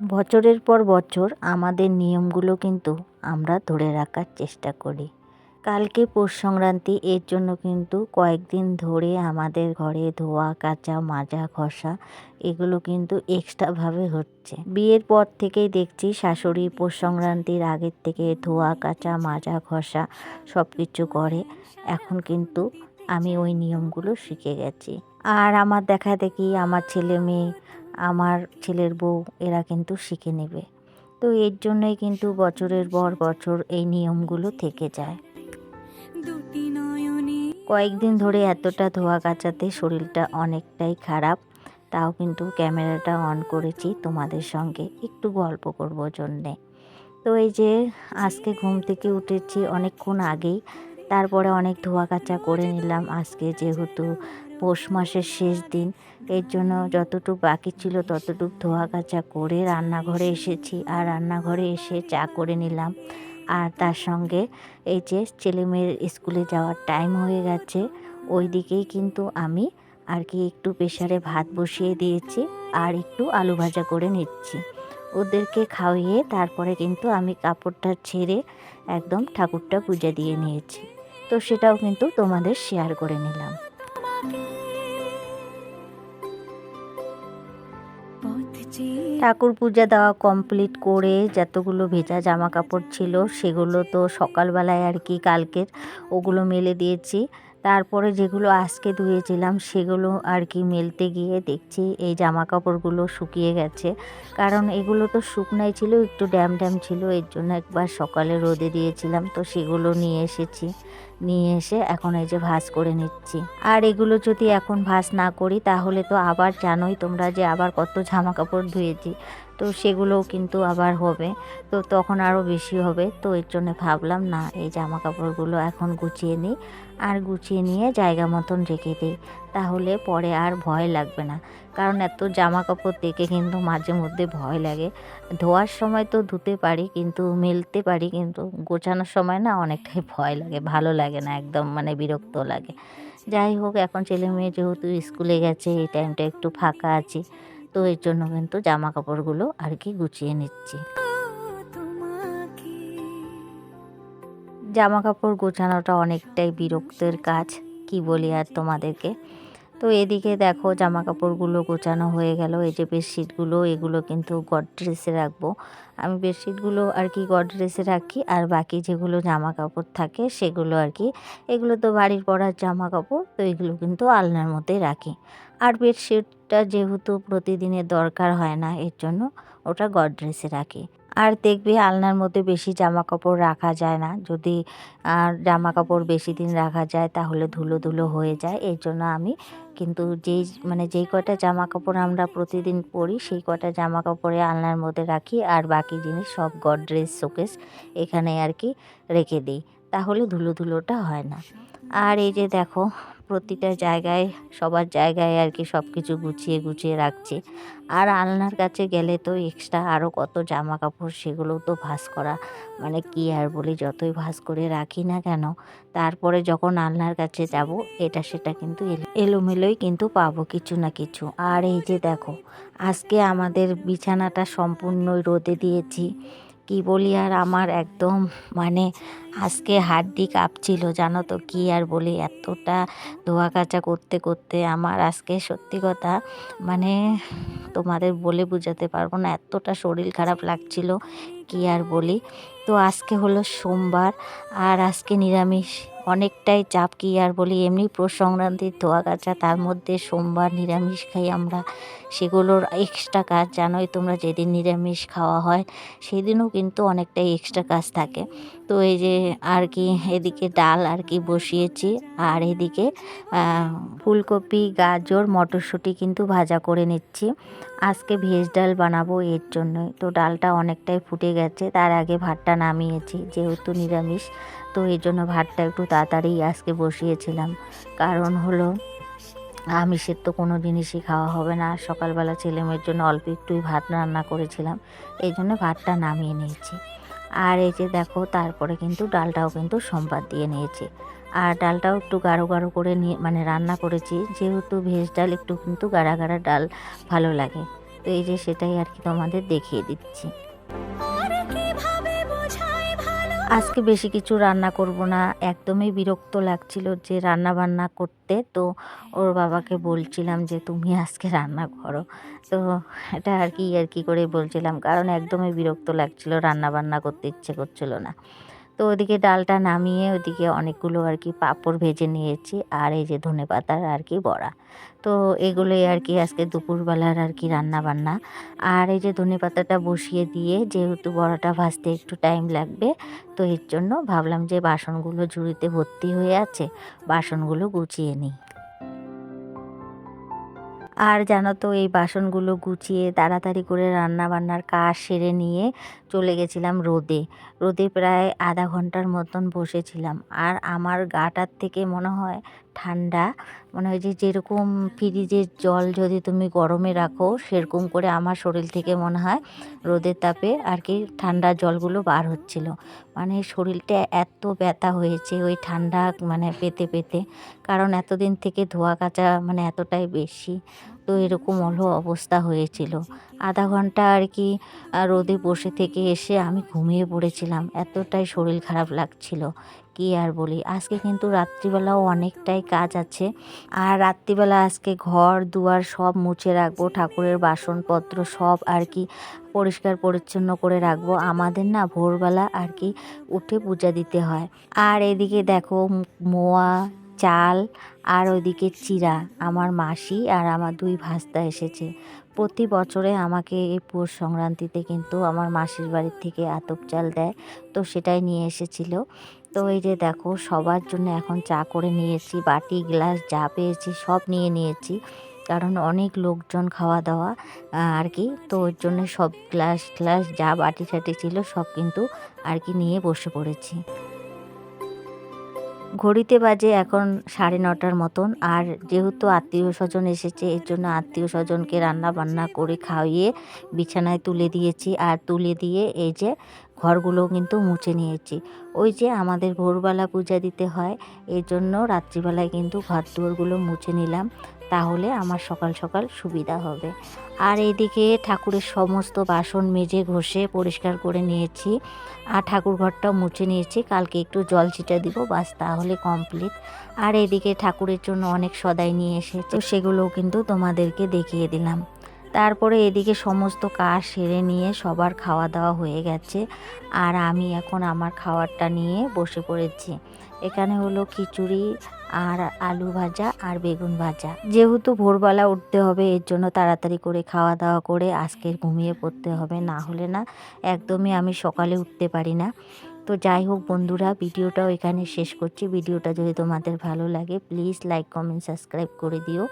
বছরের পর বছর আমাদের নিয়মগুলো কিন্তু আমরা ধরে রাখার চেষ্টা করি। কালকে পৌষ সংক্রান্তি, এর জন্য কিন্তু কয়েকদিন ধরে আমাদের ঘরে ধোয়া, কাচা, মাজা, ঘষা এগুলো কিন্তু এক্সট্রাভাবে হচ্ছে। বিয়ের পর থেকেই দেখছি শাশুড়ি পৌষ সংক্রান্তির আগের থেকে ধোয়া, কাচা, মাজা, ঘষা সব কিছু করে। এখন কিন্তু আমি ওই নিয়মগুলো শিখে গেছি। আর আমার দেখা দেখি আমার ছেলে মেয়ে আমার ছেলের বউ, এরা কিন্তু শিখে নেবে। তো এর জন্যই কিন্তু বছরের পর বছর এই নিয়মগুলো থেকে যায়। কয়েকদিন ধরে এতটা ধোয়া কাচাতে শরীরটা অনেকটাই খারাপ, তাও কিন্তু ক্যামেরাটা অন করেছি তোমাদের সঙ্গে, একটু গল্প করব জন্যে। তো এই যে আজকে ঘুম থেকে উঠেছি অনেকক্ষণ আগেই, তারপরে অনেক ধোয়া কাচা করে নিলাম, আজকে যেহেতু পৌষ মাসের শেষ দিন। এর জন্য যতটুকু বাকি ছিল ততটুকু ধোয়া কাচা করে রান্নাঘরে এসেছি আর রান্নাঘরে এসে চা করে নিলাম। আর তার সঙ্গে এই যে ছেলে মেয়ের স্কুলে যাওয়ার টাইম হয়ে গেছে, ওই দিকেই কিন্তু আমি আর কি একটু প্রেশারে ভাত বসিয়ে দিয়েছি আর একটু আলু ভাজা করে নিচ্ছি। ওদেরকে খাওয়িয়ে তারপরে কিন্তু আমি কাপড়টা ছেড়ে একদম ঠাকুরটা পূজা দিয়ে নিয়েছি। তো সেটাও কিন্তু তোমাদের শেয়ার করে নিলাম। ঠাকুর পূজা দেওয়া কমপ্লিট করে যতগুলো ভেজা জামা কাপড় ছিল, সেগুলো তো সকালবেলায় আর কি কালকের, ওগুলো মেলে দিয়েছি। তারপরে যেগুলো আজকে ধুয়েছিলাম সেগুলো আর কি মেলতে গিয়ে দেখছি এই জামা কাপড়গুলো শুকিয়ে গেছে। কারণ এগুলো তো শুকনাই ছিল, একটু ড্যাম ড্যাম ছিল, এর জন্য একবার সকালে রোদে দিয়েছিলাম, তো সেগুলো নিয়ে এসেছি। নিয়ে এসে এখন এই যে ভাজ করে নিচ্ছি। আর এগুলো যদি এখন ভাজ না করি, তাহলে তো আবার জানোই তোমরা যে আবার কত জামা কাপড় ধুয়েছি। তো সেগুলোও কিন্তু আবার হবে। তো তখন আরও বেশি হবে। তো এর জন্য ভাবলাম, না, এই জামা কাপড়গুলো এখন গুছিয়ে নিই। আর গুছিয়ে নিয়ে জায়গা মতন রেখে দিই। তাহলে পরে আর ভয় লাগবে না। কারণ এত জামা কাপড় দেখে কিন্তু মাঝে মধ্যে ভয় লাগে। ধোয়ার সময় তো ধুতে পারি, কিন্তু মেলতে পারি, কিন্তু গোছানোর সময় না অনেকটাই ভয় লাগে। ভালো লাগে না, একদম মানে বিরক্ত লাগে। যাই হোক, এখন ছেলে মেয়ে যেহেতু স্কুলে গেছে, এই টাইমটা একটু ফাঁকা আছি। তো এর জন্য কিন্তু জামা কাপড়গুলো আর কি গুছিয়ে নিচ্ছি। জামা কাপড় গোছানোটা অনেকটাই বিরক্তের কাজ, কি বলি আর তোমাদেরকে। তো এদিকে দেখো জামা কাপড়গুলো গোছানো হয়ে গেল, এই যে বেডশিটগুলো, এগুলো কিন্তু গডরেজে রাখব। আমি বেডশিটগুলো আর কি গডরেজে রাখি, আর বাকি যেগুলো জামা কাপড় থাকে সেগুলো আর কি, এগুলো তো বাড়ির পরার জামা কাপড় তো এগুলো কিন্তু আলনার মধ্যে রাখি। আর বেডশিটটা যেহেতু প্রতিদিনের দরকার হয় না, এর জন্য ওটা গডরেজে রাখি। আর দেখবে আলনার মধ্যে বেশি জামা কাপড় রাখা যায় না। যদি জামা কাপড় বেশি দিন রাখা যায় তাহলে ধুলো ধুলো হয়ে যায়, এর জন্য আমি কিন্তু যেই মানে যেই কটা জামা কাপড় আমরা প্রতিদিন পরি সেই কটা জামা কাপড়ে আলনার মধ্যে রাখি আর বাকি জিনিস সব গডরেজ শোকেস এখানে আর কি রেখে দিই। তাহলে ধুলো ধুলোটা হয় না। আর এই যে দেখো প্রতিটা জায়গায়, সবার জায়গায় আর কি সব কিছু গুছিয়ে গুছিয়ে রাখছে। আর আলনার কাছে গেলে তো এক্সট্রা আরও কত জামা কাপড় সেগুলোও তো ভাঁজ করা মানে কি আর বলি, যতই ভাঁজ করে রাখি না কেন, তারপরে যখন আলনার কাছে যাব, এটা সেটা কিন্তু এলো- এলোমেলোই কিন্তু পাবো কিছু না কিছু। আর এই যে দেখো, আজকে আমাদের বিছানাটা সম্পূর্ণই রোদে দিয়েছি। কি বলি আর আমার একদম মানে আজকে হাড্ডি কাঁপছিল, জানো তো কি আর বলি? এতটা ধোয়া কাচা করতে করতে আমার আজকে সত্যি কথা মানে তোমাদের বলে বোঝাতে পারব না, এতটা শরীর খারাপ লাগছিল কি আর বলি? তো আজকে হলো সোমবার, আর আজকে নিরামিষ। অনেকটাই চাপ কি আর বলি? এমনি পৌষ সংক্রান্তির ধোয়া কাচা তার মধ্যে সোমবার নিরামিষ খাই আমরা। সেগুলোর এক্সট্রা কাজ, জানোই তোমরা যেদিন নিরামিষ খাওয়া হয়, সেদিনও কিন্তু অনেকটাই এক্সট্রা কাজ থাকে। তো এই যে আর কি এদিকে ডাল আর কি বসিয়েছি। আর এদিকে ফুলকপি, গাজর, মটরশুঁটি কিন্তু ভাজা করে নিচ্ছি। আজকে ভেজ ডাল বানাবো এর জন্যই। তো ডালটা অনেকটাই ফুটে গেছে, তার আগে ভাতটা নামিয়েছি, যেহেতু নিরামিষ। তো এই জন্য ভাতটা একটু তাড়াতাড়ি আজকে বসিয়েছিলাম। কারণ হলো, আমিষের তো কোনো জিনিসই খাওয়া হবে না। সকালবেলা ছেলেমেয়ের জন্য অল্প একটুই ভাত রান্না করেছিলাম। এই জন্য ভাতটা নামিয়ে নিয়েছি। আর এই যে দেখো, তারপরে কিন্তু ডালটাও কিন্তু সম্পাদ দিয়ে নিয়েছি। আর ডালটাও একটু গাঢ় গাঢ় করে নিয়ে মানে রান্না করেছি। যেহেতু ভেজ ডাল, একটু কিন্তু গাড়া গাড়া ডাল ভালো লাগে। তো এই যে সেটাই আর কি তোমাদের দেখিয়ে দিচ্ছি। আজকে বেশি কিছু রান্না করব না। একদমই বিরক্ত লাগছিল যে রান্না বান্না করতে। তো ওর বাবাকে বলছিলাম যে, তুমি আজকে রান্না করো। তো এটা আর কি আর কি করে বলছিলাম। কারণ একদমই বিরক্ত লাগছিল রান্না বান্না করতে ইচ্ছে করছিল না। তো ওদিকে ডালটা নামিয়ে ওদিকে অনেকগুলো আর কি পাঁপড় ভেজে নিয়েছি আর এই যে ধনে পাতার আর কি বড়া। তো এগুলোই আর কি আজকে দুপুরবেলার আর কি রান্না বান্না আর এই যে ধনে পাতাটা বসিয়ে দিয়ে যেহেতু বড়াটা ভাজতে একটু টাইম লাগবে, তো এর জন্য ভাবলাম যে বাসনগুলো ঝুড়িতে ভর্তি হয়ে আছে, বাসনগুলো গুছিয়ে নিই। আর জানো তো, এই বাসনগুলো গুছিয়ে তাড়াতাড়ি করে রান্না বান্নার কাজ সেরে নিয়ে চলে গেছিলাম রোদে। রোদে প্রায় আধা ঘণ্টার মতন বসেছিলাম। আর আমার গাটার থেকে মনে হয় ঠান্ডা, মনে হয় যে যেরকম ফ্রিজের জল যদি তুমি গরমে রাখো, সেরকম করে আমার শরীর থেকে মনে হয় রোদের তাপে আর কি ঠান্ডা জলগুলো বার হচ্ছিল। মানে শরীরটা এত ব্যথা হয়েছে ওই ঠান্ডা মানে পেতে পেতে। কারণ এতদিন থেকে ধোয়া কাচা মানে এতটাই বেশি। তো এরকম অলো অবস্থা হয়েছিল। আধা ঘণ্টা আর কি রোদে বসে থেকে এসে আমি ঘুমিয়ে পড়েছিলাম। এতটাই শরীর খারাপ লাগছিল। কি আর বলি? আজকে কিন্তু রাত্রিবেলাও অনেকটাই কাজ আছে। আর রাত্রিবেলা আজকে ঘর, দুয়ার সব মুছে রাখব, ঠাকুরের বাসনপত্র সব আর কি পরিষ্কার পরিচ্ছন্ন করে রাখব। আমাদের না ভোরবেলা আর কি উঠে পূজা দিতে হয়। আর এদিকে দেখো মোয়া, চাল আর ওইদিকে চিরা আমার মাসি আর আমার দুই ভাস্তা এসেছে। প্রতি বছরে আমাকে এই পৌষ সংক্রান্তিতে কিন্তু আমার মাসির বাড়ির থেকে আতপ চাল দেয়, তো সেটাই নিয়ে এসেছিল। তো এই যে দেখো, সবার জন্য এখন চা করে নিয়েছি, বাটি, গ্লাস যা পেয়েছি সব নিয়ে নিয়েছি। কারণ অনেক লোকজন খাওয়া দাওয়া আর কি। তো ওর জন্য সব গ্লাস গ্লাস যা বাটি টাটি ছিল সব কিন্তু আর কি নিয়ে বসে পড়েছি। ঘড়িতে বাজে এখন সাড়ে নটার মতন। আর যেহেতু আত্মীয় স্বজন এসেছে, এর জন্য আত্মীয় স্বজনকে রান্না বান্না করে খাইয়ে বিছানায় তুলে দিয়েছি। আর তুলে দিয়ে এই যে ঘরগুলো কিন্তু মুছে নিয়েছি। ওই যে আমাদের ভোরবেলা পূজা দিতে হয় এই জন্য রাত্রিবেলায় কিন্তু ঘর দুয়ারগুলো মুছে নিলাম, তাহলে আমার সকাল সকাল সুবিধা হবে। আর এইদিকে ঠাকুরের সমস্ত বাসন মেজে ঘষে পরিষ্কার করে নিয়েছি, আর ঠাকুর ঘরটাও মুছে নিয়েছি। কালকে একটু জল ছিটা দিব, বাস তাহলে কমপ্লিট। আর এদিকে ঠাকুরের জন্য অনেক সদাই নিয়ে এসেছে সেগুলোও কিন্তু তোমাদেরকে দেখিয়ে দিলাম। তারপরে এদিকে সমস্ত কাজ সেরে নিয়ে সবার খাওয়া দাওয়া হয়ে গেছে আর আমি এখন আমার খাবারটা নিয়ে বসে পড়েছি। এখানে হলো খিচুড়ি আর আলু ভাজা আর বেগুন ভাজা। যেহেতু ভোরবেলা উঠতে হবে, এর জন্য তাড়াতাড়ি করে খাওয়া দাওয়া করে আজকে ঘুমিয়ে পড়তে হবে, না হলে না একদমই আমি সকালে উঠতে পারি না। তো যাই হোক বন্ধুরা, ভিডিওটাও এখানে শেষ করছি। ভিডিওটা যদি তোমাদের ভালো লাগে প্লিজ লাইক কমেন্ট সাবস্ক্রাইব করে দিও।